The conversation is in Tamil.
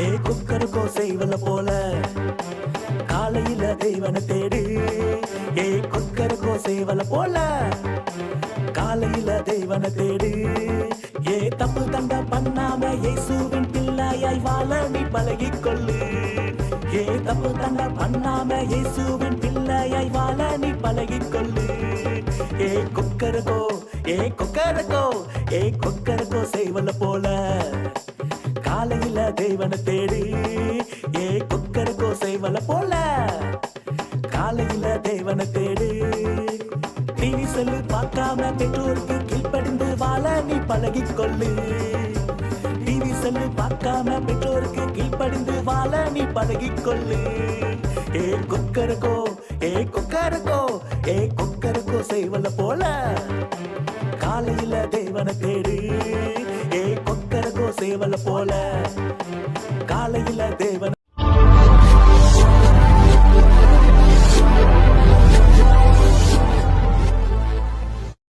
ஏ குக்கர் கோசை வல்ல போல காலையில தெய்வனை தேடு. ஏ குக்கர் கோசை வல்ல போல காலையில தெய்வனை தேடு. ஏ தப்பு தண்ட பண்ணாம இயேசுவின் பிள்ளையாய் வாழ நீ பழகிக்கொள்ளு ஏ தப்பு தண்ட பண்ணாம இயேசுவின் பிள்ளையாய் வாழ நீ பழகிக்கொள்ளு ஏ கொக்கரகோ ஏ கொக்கரகோ ஏ கொக்கரகோ செய்வல போல காலையில தேவனை தேடி ஏ கொக்கர கோசை வல போல. காலையில தேவனை தேடி டிவி செல்லு பார்க்காம பெற்றோருக்கு கீழ்ப்படிந்து வாழ நீ பழகி கொள்ளு. டிவி செல்லு பார்க்காம பெற்றோருக்கு கீழ்ப்படிந்து வாழ நீ பழகி கொள்ளு. ஏ கொக்கரக்கோ ஏ கொக்கரக்கோ ஏ கொக்கரக்கோ செய்வல போல. காலையில தேவனை தேடி ஏ கொக்கரக்கோ செய்வல போல. காலையில தேவன்